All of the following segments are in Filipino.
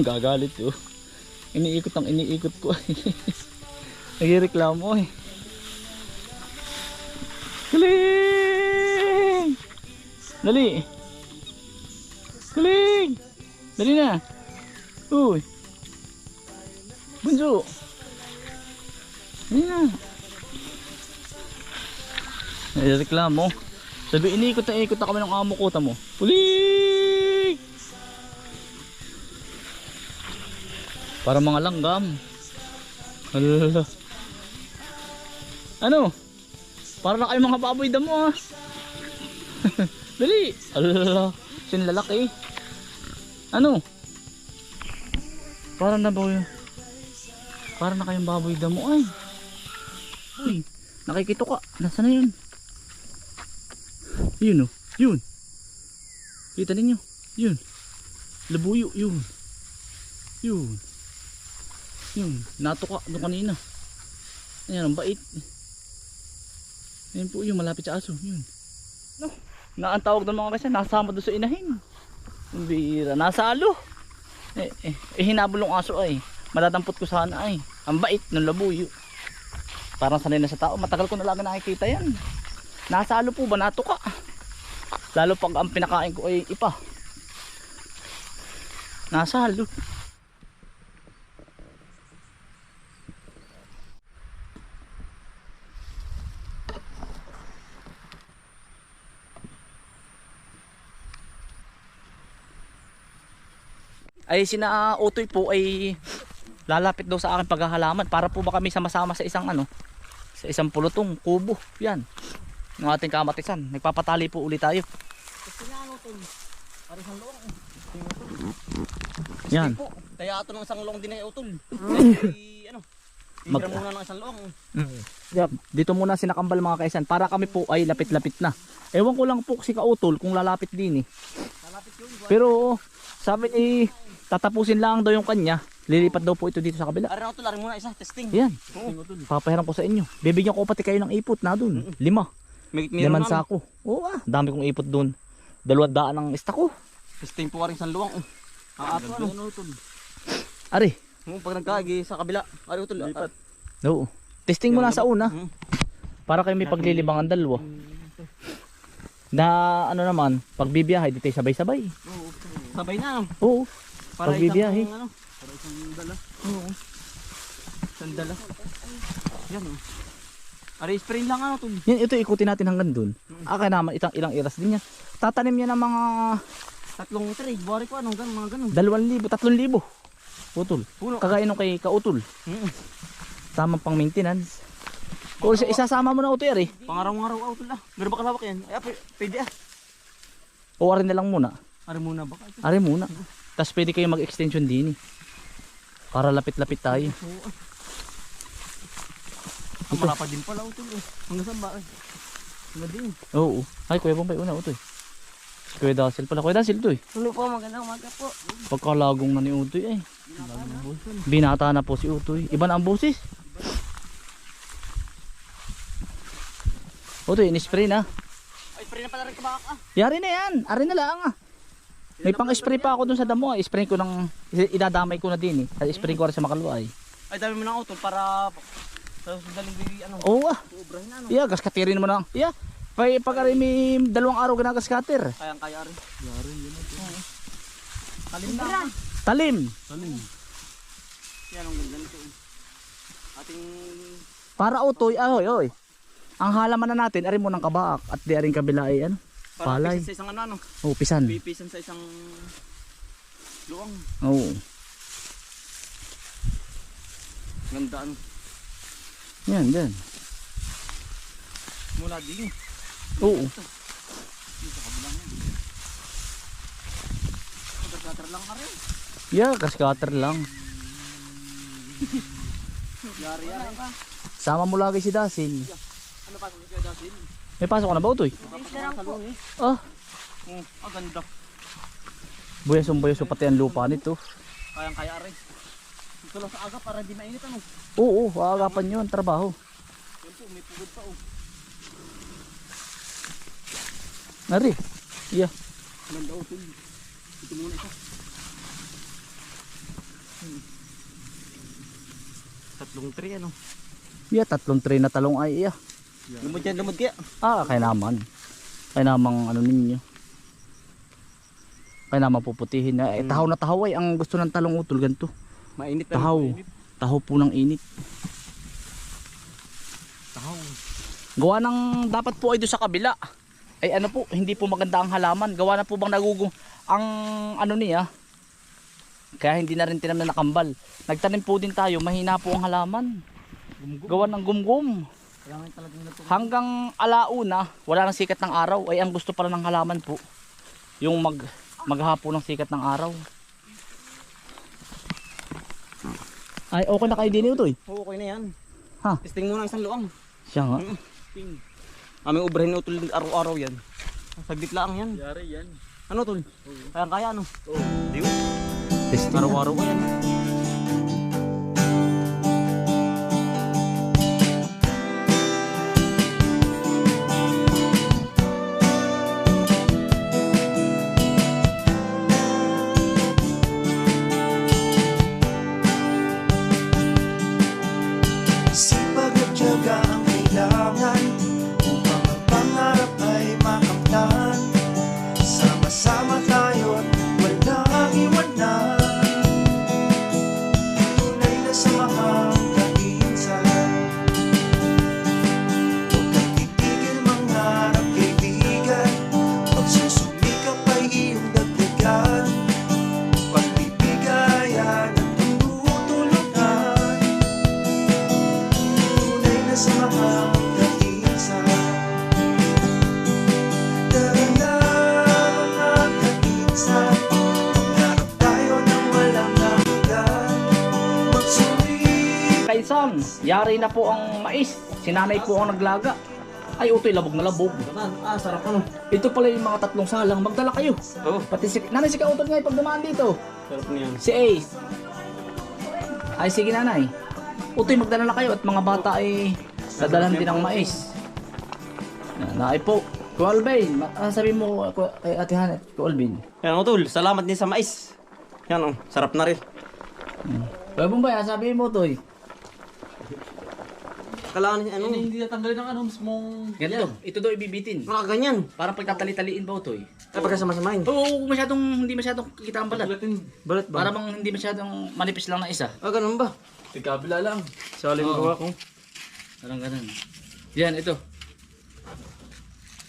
Gagalit oh. Iniikot ang iniikot ko ay. Nagreklamo eh. Galing! Dali! Galing! Dali na! Uy! Bunso! Dali na! Nagreklamo. Sabi, iniikot na ikot na kami ng amo ko, tamo. Galing! Para mga langgam. Alala. Ano? Para na kayo mga baboy damo ah. Dali. Alala. Sin lalaki. Ano? Para na ba yun? Para na kayong baboy damo ay. Uy, nakikito ka. Nasaan na yun? Yun oh. Yun. Kita ninyo. Yun. Labuyo. Yun. Yun. Yun. Natuka doon kanina. Ayan, ang bait. Ayan po yung malapit sa aso. Yun. No. Na ang tawag ng mga kasi nasama doon sa inahin. Ang bira. Nasalo. Eh, eh, eh hinabol ng aso ay. Matatampot ko sana ay. Ang bait ng labuyo. Parang sanay na sa tao. Matagal ko na lang nakikita yan. Nasalo po ba? Natuka. Lalo pag ang pinakain ko ay ipa. Nasalo. Ay sina Utoy po ay lalapit daw sa akin paghahalaman para po ba kami sama-sama sa isang ano sa isang pulutong kubo yan. Ng ating kamatisan nagpapatali po ulit tayo. Yan. Kaya ato ng isang long din ay utol. Mag- Mag muna ng isang long. Yep. Dito muna sinakambal mga kaisan para kami po ay lapit-lapit na. Ewan ko lang po si Kautol kung lalapit din eh. Malapit yun. Pero sabi ni tatapusin lang daw yung kanya. Lilipat daw po ito dito sa kabila. Arin utol, arin muna isa, testing. Yan. Oo. Papahiram ko sa inyo. Bibigyan ko pati kayo ng ipot na dun. Lima. May Liman meron sako. Oo ah. Dami kong ipot dun. Dalawang daan ang ista ko. Testing po aring isang luwang. oh. Ang ato ano? utol. Ari. Mo pag nagkaagi sa kabila, ari utol. Ah. Lipat. Oo. Testing mo lang sa una. Hmm. Para kayo may paglilibang ang dalawa. Na ano naman, pag bibiyahe dito sabay-sabay. Oo. Sabay na. Oo. Para pag. Ano, para isang dala. Oo. Isang dala. Yan oh. Ari spray lang ah, ano tol. Yan ito ikutin natin hanggang doon. Mm. Ah, kaya naman itang ilang iras din yan. Tatanim niya ng mga tatlong tray, bari ko anong ganun, mga ganun. 2,000, 3,000. Putol. Puno. Kagaya nung kay Kautol. Mm. Tamang pang maintenance. Kung isa, isasama mo na uto yari. Pangaraw-araw utol ah. Meron ba kalawak yan? Ay, ah, pwede ah. O arin na lang muna. Arin muna ba? Arin muna. Tapos pwede kayo mag-extension din eh. Para lapit-lapit tayo. Oo. Ah. Ang malapad din pala utol eh. Hanggang saan ba? Eh? Hanggang din. Oo. Ay, kuya bang una utol eh. Kuya Dasil pala. Kuya Dasil to eh. Tuloy po, magandang umaga po. Pagkalagong na ni Utoy eh. Binata na po si Utoy. Iba na ang boses. Utoy, in-spray na. Ay, spray na pala rin kabaka ah. Yari na yan. Ari na lang ah. May pang-spray pa ako dun sa damo. eh. Spray ko ng, idadamay ko na din eh. Spray ko rin sa makalwa eh. Ay, dami mo ng utol para sa sudaling baby ano. Oo ah. Ubrahin na ano. Yeah, gaskatirin mo na. Yeah. Pag, pag ari may dalawang araw ginagaskater. Kayang kaya rin. Yari yun ito. Talim na. Talim. Talim. Yan ang ganda nito. eh. Ating Para utoy, ahoy, oy. Ang halaman na natin, ari mo ng kabaak at di aring kabila ay ano. para Palay. pisan sa isang ano ano. Oh, pisan. Pipisan sa isang luwang. Oo. Ganda ano. Yan, yan. Mula din. Oo. Pagkakatra lang ka rin. Yeah, kaskater lang. Yari yari. Sama mo lagi si Dasil. Ano pa sa kaya dasin? May pasok ka na ba, Utoy? Ah, Oh, ang ganda. buyas ang buyas pati ang lupa nito. Kayang kaya rin. Ito lang sa aga para di mainit ano. Oo, aagapan yun, trabaho. Yan po, may pugod pa oh. Nari. Iya. Nandaw tin. Ito muna isa. Tatlong tray ano? Iya, tatlong tray na talong ay iya. Yeah. Lumod yan, lumod kaya. Ah, kaya naman. Kaya naman ano ninyo. Kaya naman puputihin na. Eh, hmm. tahaw na tahaw ay ang gusto ng talong utol ganito. Mainit tahaw. Mainit. Tahaw po ng init. Tahaw. Gawa ng dapat po ay doon sa kabila. Ay ano po, hindi po maganda ang halaman. Gawa na po bang nagugong ang ano niya. Kaya hindi na rin tinam na nakambal. Nagtanim po din tayo, mahina po ang halaman. Gawa ng gumgum. Hanggang alauna, wala nang sikat ng araw. Ay ang gusto pala ng halaman po, yung mag maghapo ng sikat ng araw. Ay, okay na kayo din ito eh. Oo, okay na yan. Ha? Testing muna isang luang. Siya nga. Ting. Aming ubrahin utol araw-araw yan. Saglit lang yan. Yari yan. Ano tol? Kaya kaya ano? Oo. Di Testing. Araw-araw yan. Kaisan, yari na po ang mais. Sinanay po ang naglaga. Ay, utoy, labog na labog. Ah, sarap ano. Ito pala yung mga tatlong salang. Magdala kayo. Oo, Pati si, nanay si Kautol nga pag dumaan dito. sarap na yan. Si Ace. Ay, sige nanay. Utoy, magdala na kayo at mga bata ay dadalhan din ng mais. Na, ay po. Kualbain, ma- ah, sabi mo ku- kay Ate Hanet, Kualbin. Yan utol, salamat din sa mais. Yan oh, sarap na rin. Kuya Bumbay, ah, sabi mo, Toy. Kailangan ano, Hindi natanggalin ng ano mismong... Ganito, ito daw ibibitin. mga ganyan. Parang pagtatali-taliin ba, Toy? Ay, pagkasama-samahin. Oo, masyadong, hindi masyadong kita ang balat. Tulatin. Balat ba? Para bang hindi masyadong manipis lang na isa. Ah, ganun ba? Tigkabila lang. Solid Oo. gawa ko. Parang ganun. Yan, ito.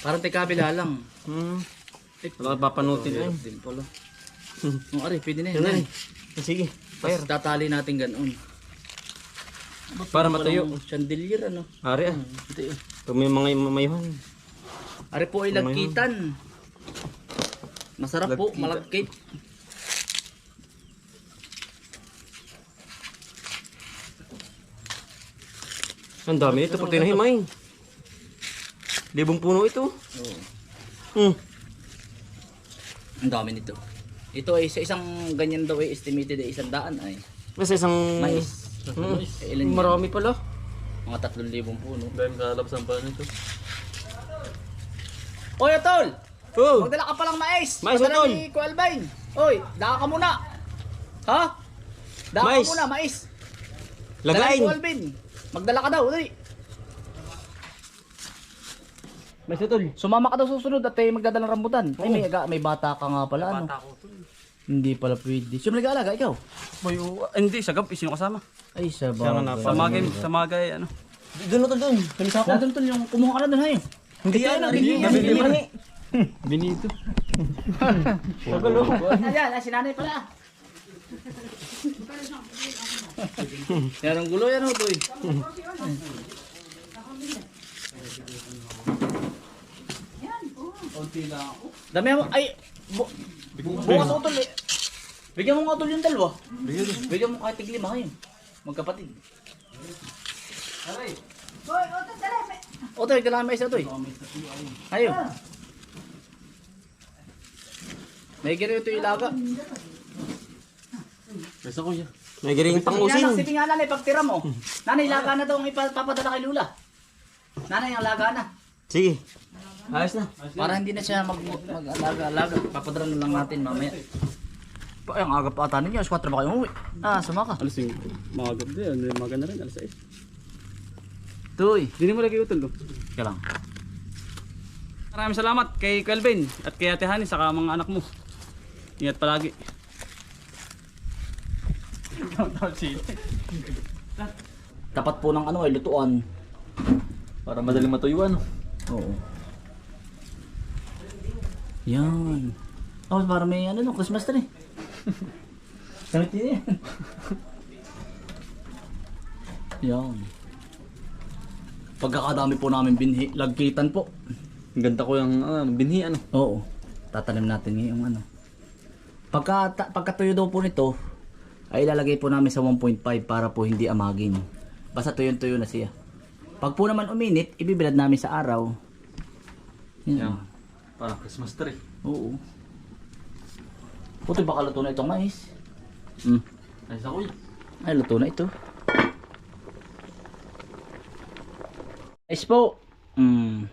Parang tekabila lang. Hmm. Eh, Wala papanutin ay. Din pala. Yung ari, pwede na yun. Yan Yan. eh. Sige, Tapos fire. tatali natin ganoon. Para. Parang Chandelier ano. Ari ah. Ito yun. Pag may mga mamayuhan. Ari po ay lagkitan. Masarap po, malagkit. Ang dami ito pag tinahimay. Libong puno ito. Oo. Hmm. Ang dami nito. Ito ay sa isang ganyan daw ay estimated ay isang daan ay. Basta isang... Mais. Hmm. Ilan yan? Marami pala. Mga tatlong libong puno. Dahil kalabsan pa nito. Oy, Atol! Oh! Magdala ka palang mais! Mais, Padala Atol! ni Kualbain! Oy, daka ka muna! Ha? Daka Mais! ka muna, mais! Dala ni Lagain! Kualbain! Magdala ka daw, dali! May sutol. Sumama ka daw susunod at eh, magdadala ng rambutan. Ay, may, aga- may bata ka nga pala, ano? ko to. Hindi pala pwede. Sino nag-aalaga? Ikaw? May hindi, sagap. Sino kasama? Ay, sa bagay. Sa magay, sa magay, ano. Doon na to doon. Kanisa ko. Nandun tol yung kumuha ka na dun, hayo. Hindi yan. yan, Hindi binili yan. yan. Hindi yan. Binito. Ayan, ah, si nanay pala. Yan ang gulo yan, oh, toy. Dami mo, ay, bu bukas utol eh. Bigyan mo nga utol yung dalawa. Bigyan mo kahit tig lima kayo. Magkapatid. Otoy, kailangan may isa to eh. Ayo. May giri ito ilaga. Basta ko siya. May giring Yan, pangusin. sipi nga nanay, pagtira mo. Nanay, laga na daw ang ipapadala kay Lula. Nanay, ang laga na. Sige. Ayos na. Para hindi na siya mag, mag-alaga-alaga. Papadala na lang natin mamaya. Pa, ang aga pa ata ninyo. Alas 4 ba kayo umuwi? Ah, sumaka. Alas yung mga gabi, ano yung mga na rin, alas 6. Tuy. Hindi mo lagi utol, no? Kaya lang. Maraming salamat kay Kelvin at kay Ate Hani saka mga anak mo. Ingat palagi. Tapat po ng ano ay lutuan. Para madaling matuyuan. Oo. Yan. Oh, para may ano no, Christmas tree. Gamit din yan. Yan. Pagkakadami po namin binhi, lagkitan po. Ang ganda ko yung ah, binhi ano. Oo. Tatanim natin ngayong ano. Pagka, ta- pagkatuyo daw po nito, ay ilalagay po namin sa 1.5 para po hindi amagin. Basta tuyo-tuyo na siya. Pag po naman uminit, ibibilad namin sa araw. Yan. Yan. Parang Christmas tree. Oo. Puto baka luto na itong mais. Hmm. Ay, sa kuy. Ay, luto na ito. Mais po. Hmm.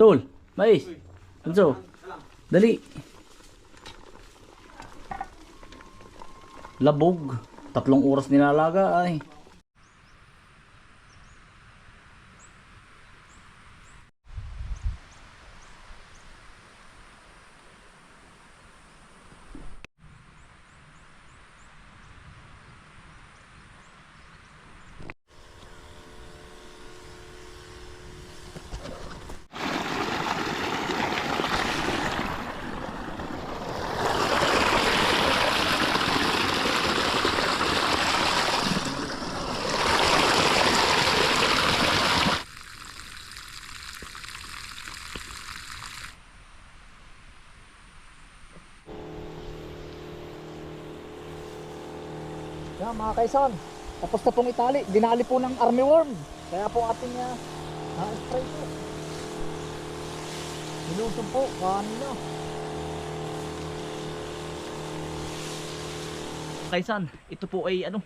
Tol, mais. Bunso. Dali. Labog. Tatlong oras nilalaga ay. Yan mga kaisan, tapos na pong itali, dinali po ng army worm. Kaya po ating uh, na-spray po. Nilusong po, kanina. Kaisan, ito po ay ano,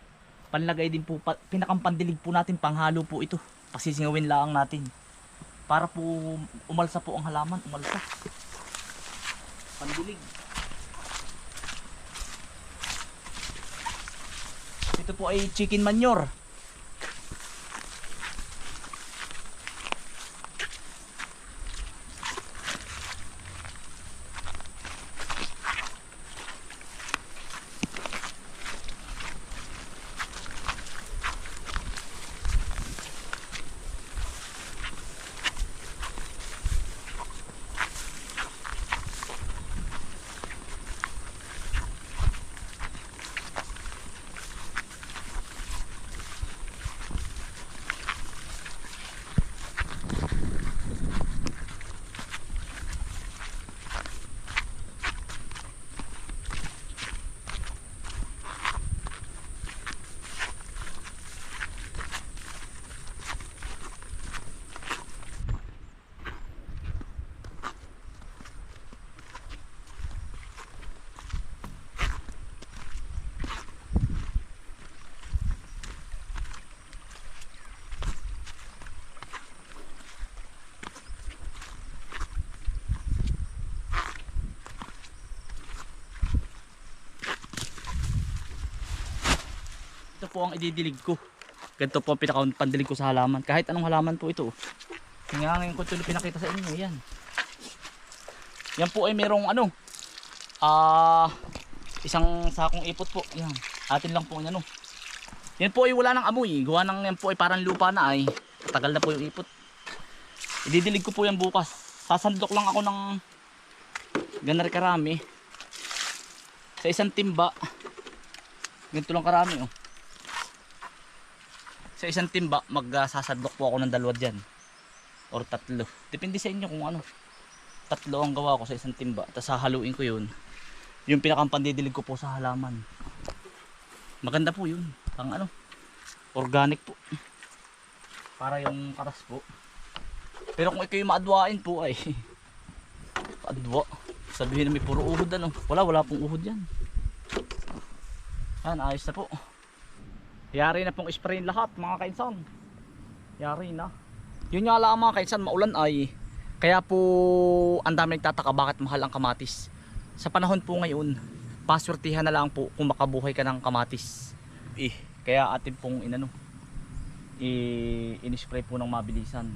panlagay din po, pa, pinakampandilig po natin, panghalo po ito. Pasisingawin lang natin. Para po umalsa po ang halaman, umalsa. Pandilig. Ito po ay chicken manure. Po ang ididilig ko. Ganito po ang pinakapandilig ko sa halaman. Kahit anong halaman po ito. Nga ngayon ko tuloy pinakita sa inyo. Yan. Yan po ay merong ano. Ah, isang sakong ipot po. Yan. Atin lang po yan ano. Yan po ay wala ng amoy. Gawa ng yan po ay parang lupa na ay. Tagal na po yung ipot. Ididilig ko po yan bukas. Sasandok lang ako ng ganar karami. Sa isang timba. Ganito lang karami oh sa isang timba magsasadlok po ako ng dalawa dyan. Or tatlo. Depende sa inyo kung ano. Tatlo ang gawa ko sa isang timba tapos hahaluin ko yun. Yung pinakampandedilig ko po sa halaman. Maganda po yun. Pang ano organic po. Para yung karas po. Pero kung ikaw yung maadwain po ay adwa sabihin na may puro uhod ano. Wala wala pong uhod yan. Yan ayos na po Yari na pong sprayin lahat mga kainsan. Yari na. Yun nga lang mga kainsan, maulan ay. Kaya po ang dami nagtataka bakit mahal ang kamatis. Sa panahon po ngayon, paswertihan na lang po kung makabuhay ka ng kamatis. Eh, kaya atin pong inano, i in-spray po ng mabilisan.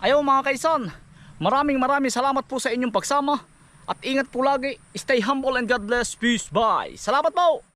Ayaw mga kaisan, maraming maraming salamat po sa inyong pagsama at ingat po lagi. Stay humble and God bless. Peace. Bye. Salamat po.